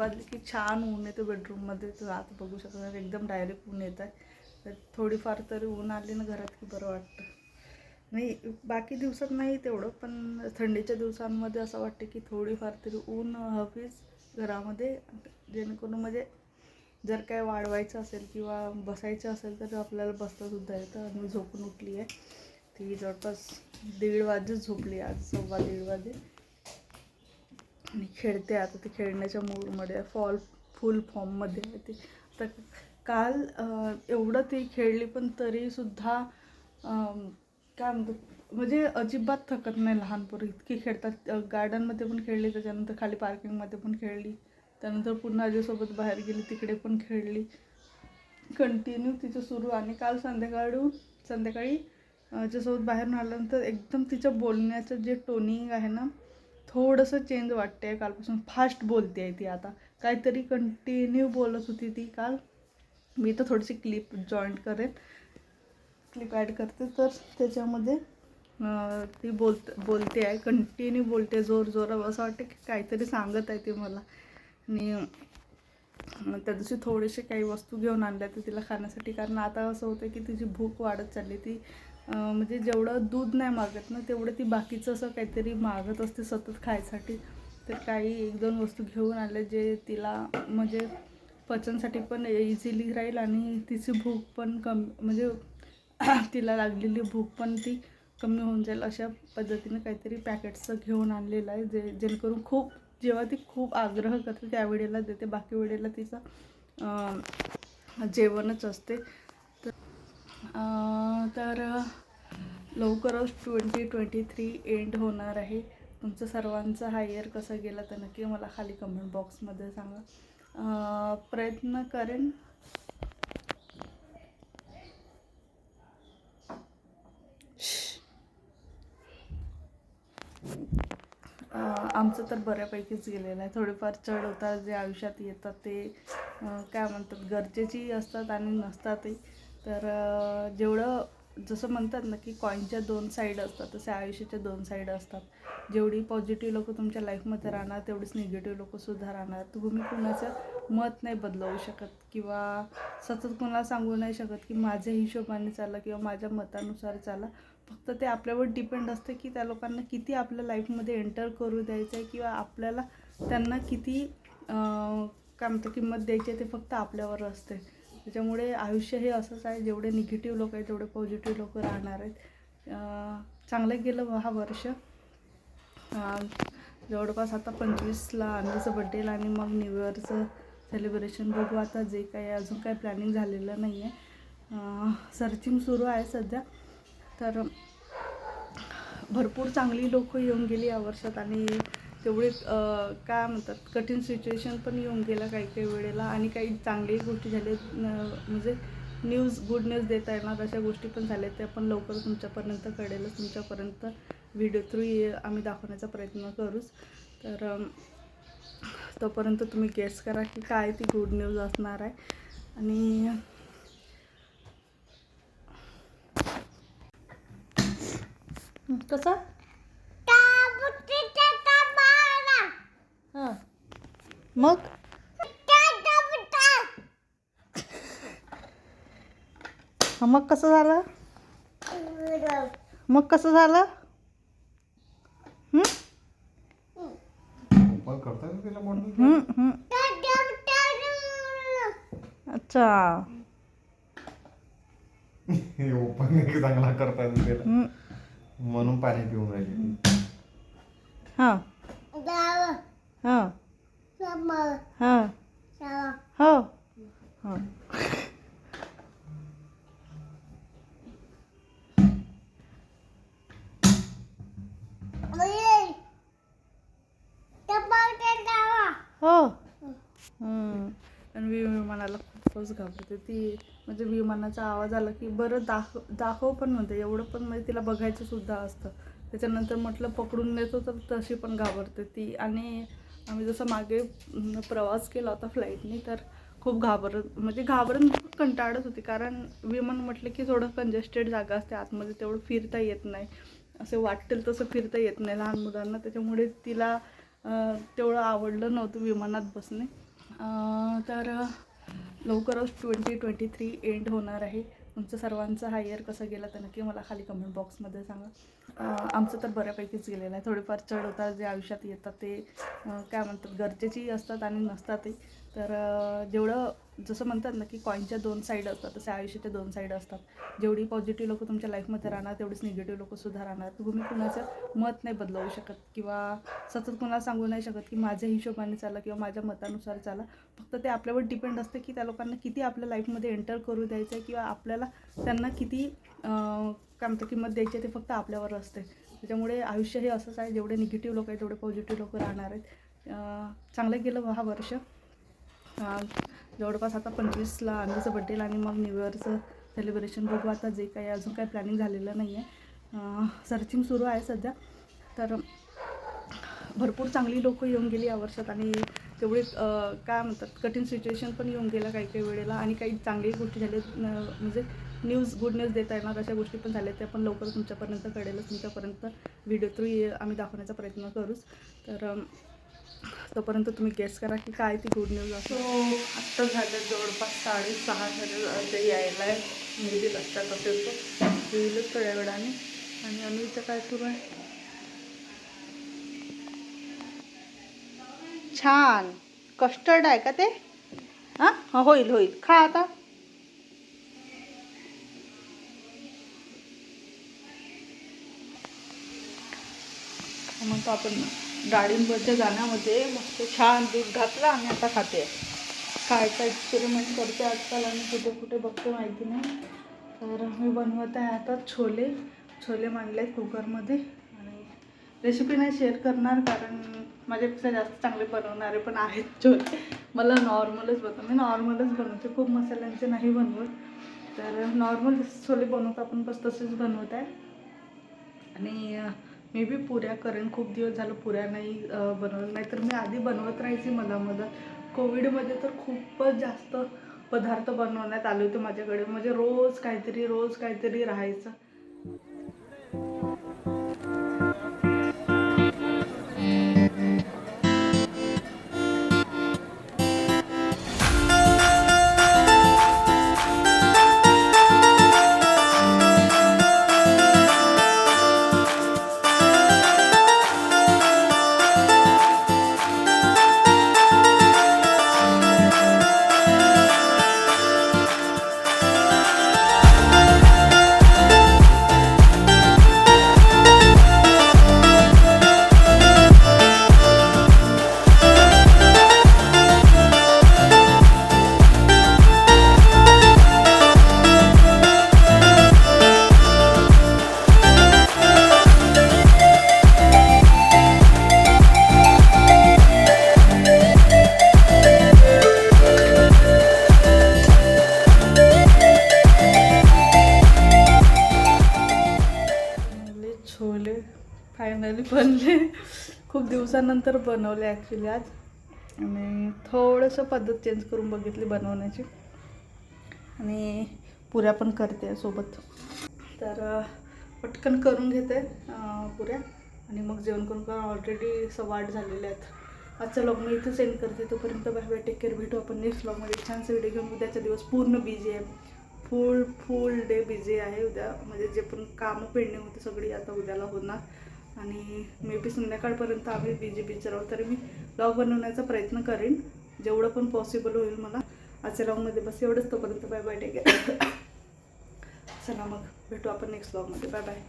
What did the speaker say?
साडेतीन की छान ऊन येतं बेडरूममध्ये तर आता बघू शकता एकदम डायरेक्ट ऊन येत आहे. तर थोडीफार तरी ऊन आली ना घरात की बरं वाटतं. नाही बाकी दिवसात नाही तेवढं पण थंडीच्या दिवसांमध्ये असं वाटतं की थोडीफार तरी ऊन हवीच घरामध्ये. जेणेकरून म्हणजे जर काय वाढवायचं असेल किंवा बसायचं असेल तर आपल्याला बसतासुद्धा येतं. आणि मी झोपून उठली आहे. ती जवळपास दीड वाजेच झोपली आज सव्वा दीड वाजे. आणि खेळते आता ते खेळण्याच्या मूडमध्ये फॉल फुल फॉर्ममध्ये आहे ती. तर काल एवढं ती खेळली पण तरीसुद्धा काय म्हणतो म्हणजे अजिबात थकत नाही लहान पोरं. इतकी खेळतात. गार्डनमध्ये पण खेळली त्याच्यानंतर खाली पार्किंगमध्ये पण खेळली. त्यानंतर पुन्हा आजीसोबत बाहेर गेली तिकडे पण खेळली. कंटिन्यू तिचं सुरू. आणि काल संध्याकाळी संध्याकाळी आजीसोबत बाहेरून आल्यानंतर एकदम तिच्या बोलण्याचं जे टोनिंग आहे ना थोडंसं चेंज वाटते आहे कालपासून. फास्ट बोलते आहे ती आता. काहीतरी कंटिन्यू बोलत होती ती काल. मी तर थोडीशी क्लिप जॉईंट करेन. क्लिप ॲड करते. तर त्याच्यामध्ये ती बोलत बोलते आहे. कंटिन्यू बोलते जोर जोरात. असं वाटतं की काहीतरी सांगत आहे ती मला. आणि त्या दिवशी थोडेसे काही वस्तू घेऊन आणल्या तर तिला खाण्यासाठी. कारण आता असं होतं की तिची भूक वाढत चालली ती म्हणजे जेवढं दूध नाही मागत ना तेवढं ती बाकीचं असं काहीतरी मागत असते सतत खायसाठी. तर काही एक दोन वस्तू घेऊन आले जे तिला म्हणजे पचनसाठी पण इझिली राहील आणि तिची भूक पण कमी म्हणजे तिला लागलेली भूक पण ती कमी होऊन जाईल अशा पद्धतीने काहीतरी पॅकेट्सचं घेऊन आणलेलं आहे जे जेणेकरून खूप जेव्हा ती खूप आग्रह करते त्यावेळेला देते. बाकी वेळेला तिचं जेवणच असते. तर लवकरच ट्वेंटी ट्वेंटी थ्री एंड होणार आहे. तुमचं सर्वांचा हा इयर कसा गेला तर नक्की मला खाली कमेंट बॉक्समध्ये सांगा. प्रयत्न करेन. आमचं तर बऱ्यापैकीच गेलेलं आहे. थोडेफार चढ उतार जे आयुष्यात येतात ते काय म्हणतात गरजेची असतात आणि नसतातही. तर जेवढं जसं म्हणतात ना की कॉईनच्या दोन साईड असतात तसे आयुष्याच्या दोन साईड असतात. जेवढी पॉझिटिव्ह लोक तुमच्या लाईफमध्ये राहणार तेवढीच निगेटिव्ह लोकसुद्धा राहणार. तुम्ही कुणाचं मत नाही बदलवू शकत किंवा सतत कुणाला सांगू नाही शकत की माझ्या हिशोबाने चाला किंवा माझ्या मतानुसार चाला. फक्त ते आपल्यावर डिपेंड असते की त्या लोकांना किती आपल्या लाईफमध्ये एंटर करू द्यायचं आहे किंवा आपल्याला त्यांना किती काय म्हणतो किंमत द्यायची आहे ते फक्त आपल्यावर असते त्याच्यामुळे आयुष्य हे असंच आहे जेवढे निगेटिव्ह लोक आहेत तेवढे पॉझिटिव्ह लोक राहणार आहेत. चांगलं गेलं हा वर्ष. जवळपास आता पंचवीसला अन्वीचं बड्डेला आणि मग न्यू इयरचं सेलिब्रेशन बघू. आता जे काही अजून काही प्लॅनिंग झालेलं नाही आहे सर्चिंग सुरू आहे सध्या. तर भरपूर चांगली लोकं येऊन गेली या वर्षात आणि तेवढे काय म्हणतात कठीण सिच्युएशन पण येऊन गेलं काही काही वेळेला. आणि काही चांगली गोष्टी झाल्या म्हणजे न्यूज गुड न्यूज देता येणार अशा गोष्टी पण झाल्या. त्या पण लवकर तुमच्यापर्यंत कळेलच. तुमच्यापर्यंत व्हिडिओ थ्रू आम्ही दाखवण्याचा प्रयत्न करूच. तर तोपर्यंत तुम्ही गेस करा की काय ती गुड न्यूज असणार आहे. आणि कसं हां मग? मग कसं झालं? मग कसं झालं? हं? हं, हं. अच्छा ओपन चांगला करता हं. म्हणून पाणी पिऊन राहिली. हां. हां. हां. हो. हो. हो. हं. आणि विमानाला खूपच घाबरते. ती म्हणजे विमानाचा आवाज आला की बरं दाख दाखव पण म्हणते. एवढं पण म्हणजे तिला बघायचं सुद्धा असतं. त्याच्यानंतर म्हटलं पकडून नेतो तर तशी पण घाबरते ती. आणि आम्ही जसं मागे प्रवास केला होता फ्लाईटने तर खूप घाबरत म्हणजे घाबरून कंटाळत होती. कारण विमान म्हटलं की थोडं कंजेस्टेड जागा असते आतमध्ये तेवढं फिरता येत नाही. असे वाटेल तसं फिरता येत नाही लहान मुलांना त्याच्यामुळे तिला तेवढं आवडलं नव्हतं विमानात बसणे. तर लवकरच ट्वेंटी ट्वेंटी थ्री एंड होणार आहे. तुमचं सर्वांचा हा इयर कसा गेला तर नक्की मला खाली कमेंट बॉक्समध्ये सांगा. आमचं तर बऱ्यापैकीच गेलेलं आहे. थोडेफार चढ उतार जे आयुष्यात येतात ते काय म्हणतात गरजेचेही असतात आणि नसतातही. तर जेवढं जसं म्हणतात ना की कॉईनच्या दोन साईड असतात तसे आयुष्याच्या दोन साईड असतात. जेवढी पॉझिटिव्ह लोक तुमच्या लाईफमध्ये राहणार तेवढीच निगेटिव्ह लोकसुद्धा राहणार. तुम्ही कुणाचं मत नाही बदलवू शकत किंवा सतत कुणाला सांगू नाही शकत की माझ्या हिशोबाने चाला किंवा माझ्या मतानुसार चाला. फक्त ते आपल्यावर डिपेंड असते की त्या लोकांना किती आपल्या लाईफमध्ये एंटर करू द्यायचं आहे किंवा आपल्याला त्यांना किती काय म्हणतं किंमत द्यायची आहे ते फक्त आपल्यावर असते. त्याच्यामुळे आयुष्य हे असंच आहे जेवढे निगेटिव्ह लोक आहेत तेवढे पॉझिटिव्ह लोक राहणार आहेत. चांगलं गेलं हा वर्ष. जवळपास आता पंचवीसला आंबीचं बड्डेला आणि मग न्यू इयरचं सेलिब्रेशन बघू. आता जे काही अजून काही प्लॅनिंग झालेलं नाही आहे सर्चिंग सुरू आहे सध्या. तर भरपूर चांगली लोकं येऊन गेली या वर्षात आणि तेवढे काय म्हणतात कठीण सिच्युएशन पण येऊन गेलं काही काही वेळेला आणि काही चांगली गोष्टी झाल्या म्हणजे न्यूज गुड न्यूज देता येणार अशा गोष्टी पण झाल्या त्या पण लवकर तुमच्यापर्यंत कळेलच. तुमच्यापर्यंत व्हिडिओ थ्रू आम्ही दाखवण्याचा प्रयत्न करूच. तर तोपर्यंत तुम्ही गेस करा की काय ती गुड न्यूज असो आत्ता झालं जवळपास साडेसहा झाले ते यायला आहे मे बी लक्षात असेल तो येईलच थोड्या वेळाने. आणि अनुचं काय सुरू आहे? छान. कस्टर्ड आहे का ते? हां? हां होईल होईल. खा आता. म्हणतो आपण डाळिंबाच्या दाण्यामध्ये मस्त छान दूध घातलं आणि आता खाते. खायचा एक्सपेरिमेंट करते आजकाल आणि कुठे कुठे बघते माहिती नाही. तर मी बनवत आहे आता छोले. छोले मांडले आहेत कुकरमध्ये. आणि रेसिपी नाही शेअर करणार कारण माझ्यापेक्षा जास्त चांगले बनवणारे पण आहेत छोले. मला नॉर्मलच बनव मी नॉर्मलच बनवते. खूप मसाल्यांचे नाही बनवत. तर नॉर्मल छोले बनवतो आपण बस तसेच बनवत आहे. आणि मे बी पुऱ्या करेन. खूप दिवस झालं पुऱ्या नाही बनवलं नाही. तर मी आधी बनवत राहायची मला मदत. कोविडमध्ये तर खूपच जास्त पदार्थ बनवण्यात आले होते माझ्याकडे. म्हणजे रोज काहीतरी रोज काहीतरी राहायचं. बनले. खूप दिवसानंतर बनवले ॲक्च्युली आज. आणि थोडंसं पद्धत चेंज करून बघितली बनवण्याची. आणि पुऱ्या पण करते सोबत. तर पटकन करून घेते पुऱ्या. आणि मग जेवण करून करून ऑलरेडी सवाट झालेले आहेत. आजचा लॉग मी इथं सेंड करते. तोपर्यंत बाय बाय टेक केअर भेटू आपण नेक्स्ट लॉगमध्ये छानसा व्हिडिओ घेऊन उद्याचा दिवस पूर्ण बिझी आहे. फुल फुल डे बिझी आहे उद्या. म्हणजे जे पण कामं पेंडिंग होते सगळी आता उद्याला होणार. आणि मे बी संध्याकाळपर्यंत आम्ही बिझी बिझी राहू तरी मी लॉग बनवण्याचा प्रयत्न करेन. जेवढं पण पॉसिबल होईल मला. आजच्या लॉगमध्ये बस एवढंच. तोपर्यंत बाय बाय टेक चला मग भेटू आपण नेक्स्ट लॉगमध्ये बाय बाय